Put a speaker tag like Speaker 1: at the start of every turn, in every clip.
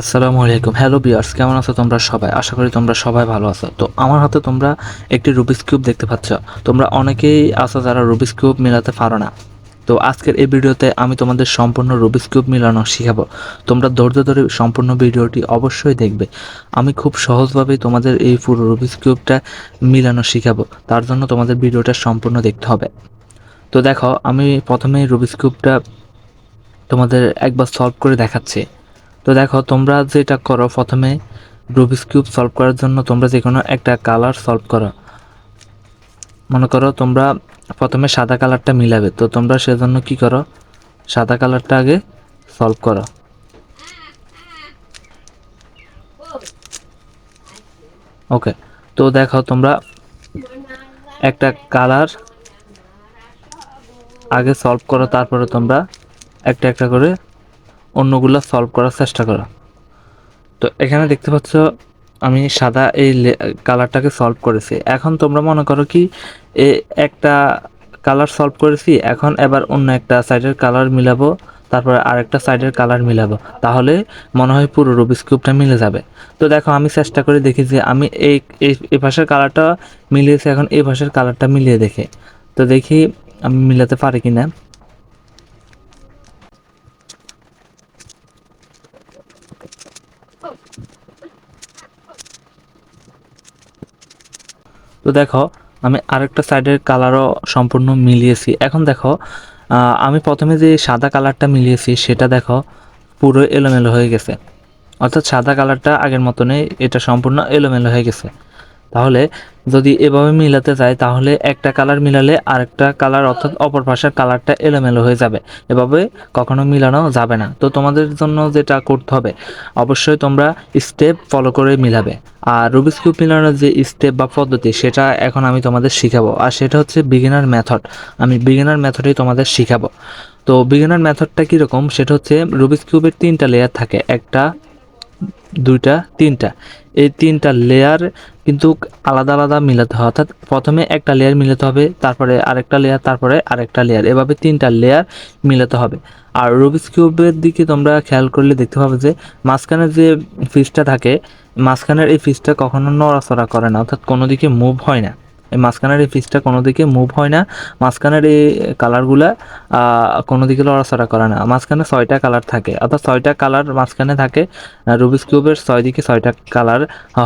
Speaker 1: আসসালামু আলাইকুম। হ্যালো বিয়ার্স কেমন আছো তোমরা সবাই? আশা করি তোমরা সবাই ভালো আছো। তো আমার হাতে তোমরা একটি রুবিস কিউব দেখতে পাচ্ছ। তোমরা অনেকেই আছো যারা রুবিস কিউব মেলাতে পারো না। তো আজকের এই ভিডিওতে আমি তোমাদের সম্পূর্ণ রুবিস কিউব মেলানো শিখাবো। তোমরা ধৈর্য ধরে সম্পূর্ণ ভিডিওটি অবশ্যই দেখবে। আমি খুব সহজভাবেই তোমাদের এই পুরো রুবিস কিউবটা মিলানো শিখাবো। তার জন্য তোমাদের ভিডিওটা সম্পূর্ণ দেখতে হবে। তো দেখো, আমি প্রথমে রুবিস কিউবটা তোমাদের একবার সলভ করে দেখাচ্ছি। তো দেখো, তোমরা যেটা করো, প্রথমে রুবিস কিউব সলভ করার জন্য তোমরা যে কোনো একটা কালার সলভ করো। মনে করো তোমরা প্রথমে সাদা কালারটা মিলাবে, তো তোমরা সেজন্য কি করো? সাদা কালারটা আগে সলভ করো। ওকে তো দেখো তোমরা একটা কালার আগে সলভ করো, তারপরে তোমরা একটা একটা করে অন্যগুলো সলভ করার চেষ্টা করো। তো এখানে দেখতে পাচ্ছ, আমি সাদা এই কালারটাকে সলভ করেছি। এখন তোমরা মনে করো কি একটা কালার সলভ করেছি, এখন এবার অন্য একটা সাইডের কালার মিলাবো, তারপরে আরেকটা সাইডের কালার মিলাবো। তাহলে মনে হয় পুরো রুবিস কিউবটা মিলে যাবে। তো দেখো, আমি চেষ্টা করে দেখি যে আমি এই, এই- পাশের কালারটা মিলিয়েছি, এখন এই পাশের কালারটা মিলিয়ে দেখে। তো দেখি, আমি মিলাতে পারি কিনা। তো দেখো, আমি আরেকটা সাইডের কালারও সম্পূর্ণ মিলিয়েছি। এখন দেখো আমি প্রথমে যে সাদা কালারটা মিলিয়েছি, সেটা দেখো, পুরো এলোমেলো হয়ে গেছে। অর্থাৎ সাদা কালারটা আগের মতনই, এটা সম্পূর্ণ এলোমেলো হয়ে গেছে। তাহলে যদি এভাবে মিলাতে চাই তাহলে একটা কালার মিলালে আরেকটা কালার অর্থাৎ অপর পাশের কালারটা এলোমেলো হয়ে যাবে। এভাবে কখনো মিলানো যাবে না। তো তোমাদের জন্য যেটা করতে হবে, অবশ্যই তোমরা স্টেপ ফলো করে মিলাবে। আর রুবিস কিউব মিলানোর যে স্টেপ বা পদ্ধতি, সেটা এখন আমি তোমাদের শিখাবো। আর সেটা হচ্ছে বিগিনার মেথড আমি বিগিনার মেথডেই তোমাদের শিখাবো। তো বিগিনার মেথডটা কীরকম? সেটা হচ্ছে রুবিস কিউবের তিনটা লেয়ার থাকে। একটা দুইটা, তিনটা। এই তিনটা লেয়ার কিন্তু আলাদা আলাদা মিলাতে হয়। অর্থাৎ প্রথমে একটা লেয়ার মিলাতে হবে, তারপরে আরেকটা লেয়ার তারপরে আরেকটা লেয়ার এভাবে তিনটা লেয়ার মিলাতে হবে। আর রুবিস কিউবের দিকে তোমরা খেয়াল করলে দেখতে পাবে যে, মাঝখানে যে ফিসটা থাকে, মাঝখানের এই ফিসটা কখনো নড়াচড়া করে না। অর্থাৎ কোনো দিকে মুভ হয় না। এই মাঝখানের এই ফিসটা কোনো দিকে মুভ হয় না। মাঝখানের এই কালারগুলা কোনো দিকে লড়াচড়া করে না। মাঝখানে ছয়টা কালার থাকে। অর্থাৎ ছয়টা কালার মাঝখানে থাকে রুবিস কিউবের ছয় দিকে ছয়টা কালার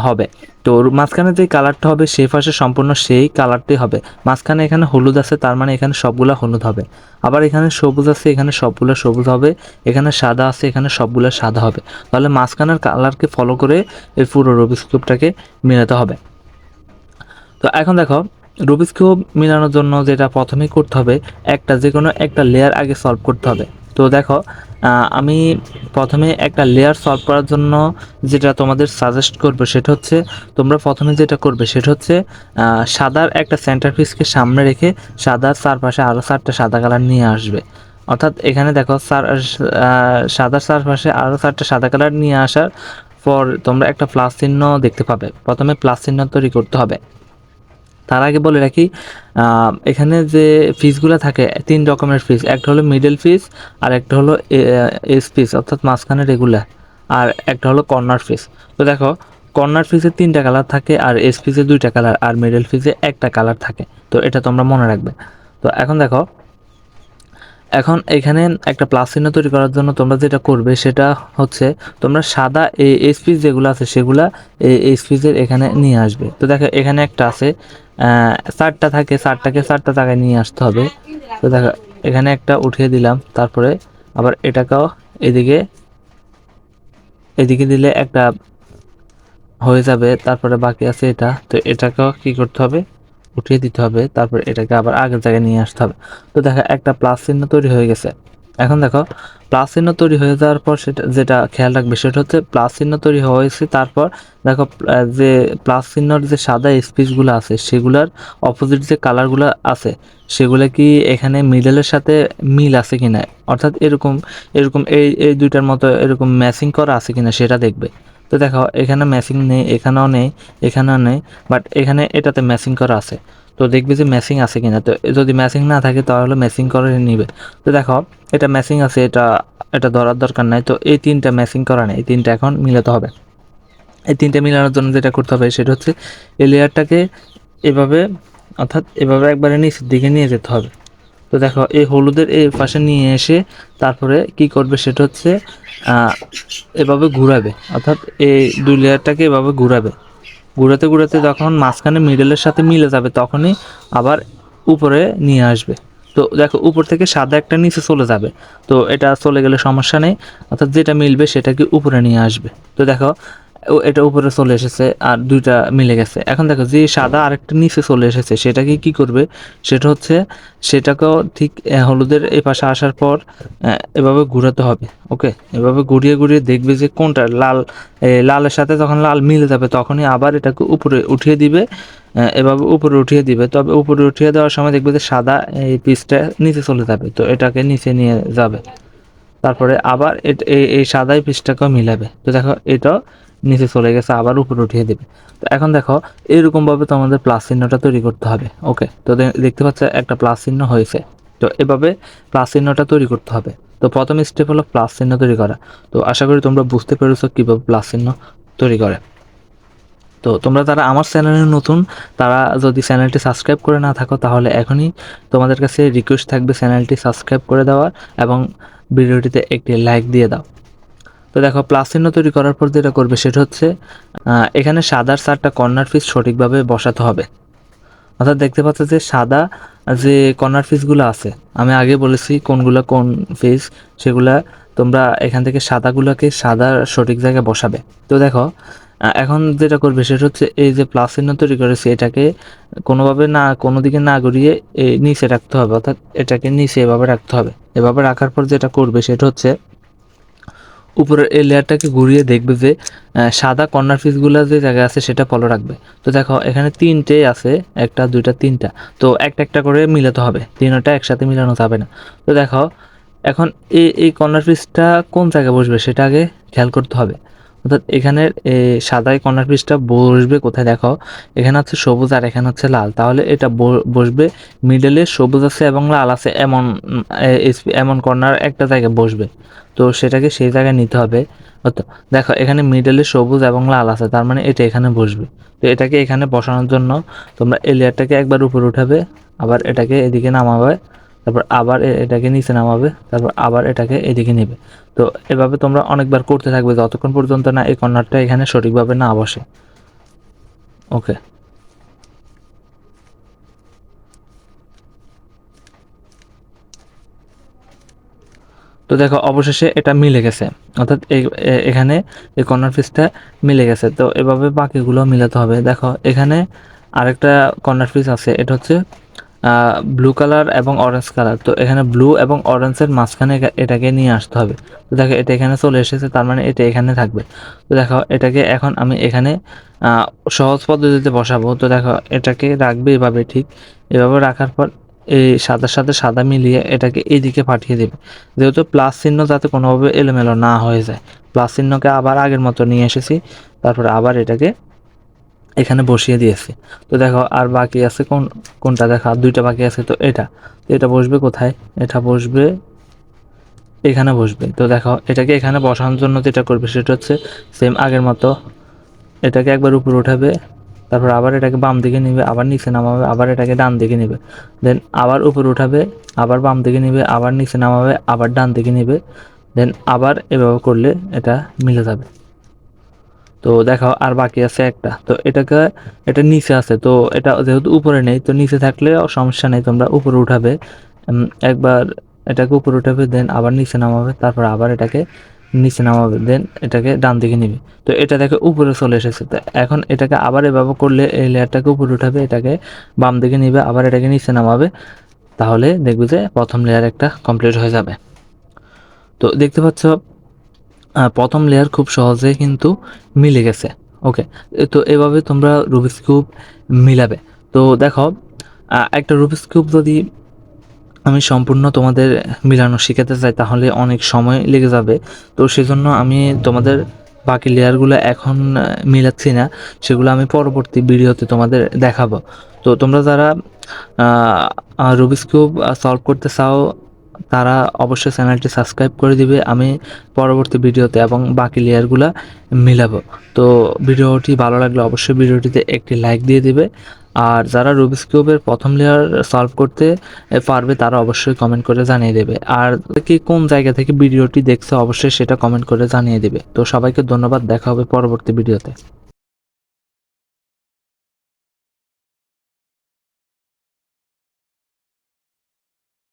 Speaker 1: হবে। তো মাঝখানে যে কালারটা হবে, সেই পাশে সম্পূর্ণ সেই কালারটাই হবে। মাঝখানে এখানে হলুদ আছে, তার মানে এখানে সবগুলা হলুদ হবে। আবার এখানে সবুজ আছে, এখানে সবগুলো সবুজ হবে। এখানে সাদা আছে, এখানে সবগুলো সাদা হবে। তাহলে মাঝখানের কালারকে ফলো করে এই পুরো রুবিস কিউবটাকে মেলাতে হবে। তো এখন দেখো রুবিস কিউব মিলানোর জন্য যেটা প্রথমেই করতে হবে একটা যে কোনো একটা লেয়ার আগে সলভ করতে হবে। তো দেখো আমি প্রথমে একটা লেয়ার সলভ করার জন্য যেটা তোমাদের সাজেস্ট করবে সেটা হচ্ছে তোমরা প্রথমে যেটা করবে সেটা হচ্ছে সাদার একটা সেন্টার পিসকে সামনে রেখে সাদার চারপাশে আরও চারটা সাদা কালার নিয়ে আসবে। অর্থাৎ এখানে দেখো আহ, সাদার চারপাশে আরও চারটা সাদা কালার নিয়ে আসার পর তোমরা একটা প্লাস চিহ্ন দেখতে পাবে। প্রথমে প্লাস চিহ্ন তৈরি করতে হবে। তার আগে বলে রাখি এখানে যে ফিসগুলো থাকে, তিন রকমের ফিস একটা হলো মিডল ফিস আর একটা হলো এস ফিস অর্থাৎ মাঝখানে রেগুলার আর একটা হলো কর্নার ফিস তো দেখো কর্নার ফিসে তিনটা কালার থাকে আর এস ফিসে দুইটা কালার আর মিডল ফিসে একটা কালার থাকে। তো এটা তোমরা মনে রাখবে। তো এখন দেখো এখন এখানে একটা প্লাস চিহ্ন তৈরি করার জন্য তোমরা যেটা করবে সেটা হচ্ছে তোমরা সাদা এই এসপিস যেগুলো আছে সেগুলা এই এসপিসের এখানে নিয়ে আসবে। তো দেখো এখানে একটা আছে চারটা থাকে, চারটাকে চারটা জায়গায় নিয়ে আসতে হবে। তো দেখো এখানে একটা উঠিয়ে দিলাম, তারপরে আবার এটাকেও এদিকে এদিকে দিলে একটা হয়ে যাবে, তারপরে বাকি আছে এটা। তো এটাকেও কি করতে হবে? উঠিয়ে দিতে হবে, তারপর এটাকে আবার আগের জায়গায় নিয়ে আসতে হবে। তো দেখো, একটা প্লাস চিহ্ন তৈরি হয়ে গেছে। এখন দেখো প্লাস চিহ্ন তৈরি হয়ে যাওয়ার পর সেটা, যেটা খেয়াল রাখবে সেটা হচ্ছে প্লাস চিহ্ন তৈরি হয়েছে, তারপর দেখো যে প্লাস চিহ্নর যে সাদা স্পেসগুলো আছে, সেগুলার অপোজিট যে কালারগুলো আছে, সেগুলো কি এখানে মিডলের সাথে মিল আছে কিনা? অর্থাৎ এরকম এরকম এই এই দুইটার মতো এরকম ম্যাচিং করা আছে কিনা সেটা দেখবে। তো দেখো, এখানে ম্যাচিং নেই, এখানেও নেই এখানেও নেই বাট এখানে এটাতে ম্যাচিং করা আছে। তো দেখবে যে ম্যাচিং আছে কিনা। তো যদি ম্যাচিং না থাকে, তাহলে ম্যাচিং করে নিবে। তো দেখো, এটা ম্যাচিং আছে, এটা এটা ধরার দরকার নাই। তো এই তিনটা ম্যাচিং করা নেই, এই তিনটা এখন মিলাতে হবে। এই তিনটা মিলানোর জন্য যেটা করতে হবে, সেটা হচ্ছে এই লেয়ারটাকে এভাবে, অর্থাৎ এভাবে একবারে নিচের দিকে নিয়ে যেতে হবে। তো দেখো, এই হলুদের এই পাশে নিয়ে এসে তারপরে কি করবে সেটা হচ্ছে এভাবে ঘুরাবে। অর্থাৎ এই দুই লেয়ারটাকে এভাবে ঘুরাবে। ঘুরাতে ঘুরাতে যখন মাঝখানে মিডলের সাথে মিলে যাবে, তখনই আবার উপরে নিয়ে আসবে। তো দেখো, উপর থেকে সাদা একটা নিচে চলে যাবে। তো এটা চলে গেলে সমস্যা নেই। অর্থাৎ যেটা মিলবে সেটাকে উপরে নিয়ে আসবে। তো দেখো এটা উপরে চলে এসেছে আর দুইটা মিলে গেছে। এখন দেখো, যে সাদা আরেকটা নিচে চলে এসেছে, সেটাকে কি করবে? সেটা হচ্ছে সেটাকেও ঠিক হলুদের এই পাশে আসার পর এভাবে ঘুরাতে হবে, ওকে? এভাবে ঘুরিয়ে ঘুরিয়ে দেখবে যে কোনটা লাল লালের সাথে যখন লাল মিলে যাবে, তখনই আবার এটাকে উপরে উঠিয়ে দিবে এভাবে উপরে উঠিয়ে দিবে। তবে উপরে উঠিয়ে দেওয়ার সময় দেখবে যে সাদা এই পিসটা নিচে চলে যাবে, তো এটাকে নিচে নিয়ে যাবে। তারপরে আবার এট- এই সাদাই পিসটাকেও মিলাবে। তো দেখো, এটাও নিচে চলে গেছে, আবার উপরে উঠিয়ে দেবে। তো এখন দেখো, এরকমভাবে তোমাদের প্লাস চিহ্নটা তৈরি করতে হবে ওকে তো দেখতে পাচ্ছ একটা প্লাস চিহ্ন হয়েছে। তো এভাবে প্লাস চিহ্নটা তৈরি করতে হবে। তো প্রথম স্টেপ হলো প্লাস চিহ্ন তৈরি করা। তো আশা করি তোমরা বুঝতে পেরেছ কীভাবে প্লাস চিহ্ন তৈরি করে। তো তোমরা যারা আমার চ্যানেলে নতুন, তারা যদি চ্যানেলটি সাবস্ক্রাইব করে না থাকো, তাহলে এখনই তোমাদের কাছে রিকোয়েস্ট থাকবে চ্যানেলটি সাবস্ক্রাইব করে দেওয়ার এবং ভিডিওটিতে একটি লাইক দিয়ে দাও। তো দেখো প্লাস চিহ্ন তৈরি করার পর যেটা করবে সেটা হচ্ছে এখানে সাদার চারটা কর্নার পিস সঠিকভাবে বসাতে হবে। অর্থাৎ দেখতে পাচ্ছ যে সাদা যে কর্নার পিসগুলো আছে, আমি আগে বলেছি কোনগুলো কোন পিস সেগুলা তোমরা এখান থেকে সাদাগুলোকে সাদা সঠিক জায়গায় বসাবে। তো দেখো এখন যেটা করবে সেটা হচ্ছে এই যে প্লাস চিহ্ন তৈরি করেছি, এটাকে কোনোভাবে না, কোনো দিকে না গড়িয়ে নিচে রাখতে হবে, অর্থাৎ এটাকে নিচে এভাবে রাখতে হবে। এভাবে রাখার পর যেটা করবে সেটা হচ্ছে উপরের এই লেয়ারটাকে ঘুরিয়ে দেখবে যে সাদা কর্নার পিসগুলো যে জায়গায় আছে সেটা ফলো রাখবে। তো দেখো, এখানে তিনটে আছে, একটা, দুইটা, তিনটা। তো একটা একটা করে মিলাতে হবে, তিনটা একসাথে মিলানো যাবে না। তো দেখো, এখন এই এই কর্নার পিসটা কোন জায়গায় বসবে সেটা আগে খেয়াল করতে হবে। অর্থাৎ এখানের সাদাই কর্নার পিসটা বসবে কোথায় দেখো? এখানে হচ্ছে সবুজ আর এখানে হচ্ছে লাল। তাহলে এটা বসবে মিডলে সবুজ আছে এবং লাল আছে এমন এমন কর্নার একটা জায়গায় বসবে। তো সেটাকে সেই জায়গায় নিতে হবে। হতো দেখো এখানে মিডলে সবুজ এবং লাল আছে, তার মানে এটা এখানে বসবে। তো এটাকে এখানে বসানোর জন্য তোমরা এই লেয়ারটাকে একবার উপরে উঠাবে, আবার এটাকে এদিকে নামাবে। তারপর আবার এটাকে নিচে নামাবে, তারপর আবার এটাকে এদিকে নেবে। তো এভাবে তোমরা অনেকবার করতে থাকবে, যতক্ষণ পর্যন্ত না এই কর্নারটা এখানে সঠিকভাবে না বসে। ওকে। তো দেখো, অবশেষে এটা মিলে গেছে। অর্থাৎ এখানে এই কর্নার পিসটা মিলে গেছে। তো এভাবে বাকিগুলো মিলাতে হবে। দেখো, এখানে আরেকটা কর্নার পিস আছে, এটা হচ্ছে ব্লু কালার এবং অরেঞ্জ কালার তো এখানে ব্লু এবং অরেঞ্জের মাঝখানে এটাকে নিয়ে আসতে হবে। তো দেখো, এটা এখানে চলে এসেছে, তার মানে এটা এখানে থাকবে। তো দেখো, এটাকে এখন আমি এখানে সহজ পদ্ধতিতে বসাবো। তো দেখো, এটাকে রাখবে এভাবে ঠিক। এভাবে রাখার পর এই সাদার সাথে সাদা মিলিয়ে এটাকে এইদিকে পাঠিয়ে দেবে। যেহেতু প্লাস চিহ্ন যাতে কোনোভাবে এলোমেলো না হয়ে যায়। প্লাস চিহ্নকে আবার আগের মতো নিয়ে এসেছি। তারপরে আবার এটাকে এখানে বসিয়ে দিয়েছি। তো দেখো, আর বাকি আছে কোন, কোনটা দেখো? আর দুইটা বাকি আছে, তো এটা। এটা বসবে কোথায়? এটা বসবে এখানে বসবে। তো দেখো, এটাকে এখানে বসানোর জন্য যেটা করবে সেটা হচ্ছে সেম আগের মতো এটাকে একবার উপরে উঠাবে, তারপর আবার এটাকে বাম দিকে নিবে, আবার নিচে নামাবে, আবার এটাকে ডান দিকে নিবে। দেন আবার উপরে উঠাবে, আবার বাম দিকে নিবে, আবার নিচে নামাবে, আবার ডান দিকে নিবে। দেন আবার এভাবে করলে এটা মিলে যাবে। তো দেখো আর বাকি আছে একটা। তো এটাকে, এটা নিচে আছে, তো এটা যেহেতু উপরে নেই, তো নিচে থাকলে সমস্যা নেই, তোমরা উপরে উঠাবে। একবার এটাকে উপরে উঠাবে দেন আবার নিচে নামাবে, তারপর আবার এটাকে নিচে নামাবে দেন এটাকে ডান দিকে নিবে। তো এটা দেখে উপরে চলে এসেছে, তো এখন এটাকে আবার এভাবে করলে এই লেয়ারটাকে উপরে উঠাবে, এটাকে বাম দিকে নিবে, আবার এটাকে নিচে নামাবে, তাহলে দেখবে যে প্রথম লেয়ার একটা কমপ্লিট হয়ে যাবে। তো দেখতে পাচ্ছ প্রথম লেয়ার খুব সহজে কিন্তু মিলে গেছে। ওকে তো এভাবে তোমরা রুবিক্স কিউব মিলাবে। তো দেখো একটা রুবিক্স কিউব যদি আমি সম্পূর্ণ তোমাদের মিলানো শেখাতে চাই, তাহলে অনেক সময় লেগে যাবে। তো সেজন্য আমি তোমাদের বাকি লেয়ারগুলো এখন মিলাচ্ছি না, সেগুলো আমি পরবর্তী ভিডিওতে তোমাদের দেখাবো। তো তোমরা যারা রুবিক্স কিউব সলভ করতে চাও তারা অবশ্যই চ্যানেলটি সাবস্ক্রাইব করে দিবে, আমি পরবর্তী ভিডিওতে এবং বাকি লেয়ারগুলা মিলাবো। তো ভিডিওটি ভালো লাগলে অবশ্যই ভিডিওটিতে একটি লাইক দিয়ে দিবে, আর যারা রুবিক্স কিউবের প্রথম লেয়ার সলভ করতে পারবে তারা অবশ্যই কমেন্ট করে জানিয়ে দেবে। আর কি কোন জায়গা থেকে ভিডিওটি দেখছে অবশ্যই সেটা কমেন্ট করে জানিয়ে দেবে। তো সবাইকে ধন্যবাদ, দেখা হবে পরবর্তী ভিডিওতে।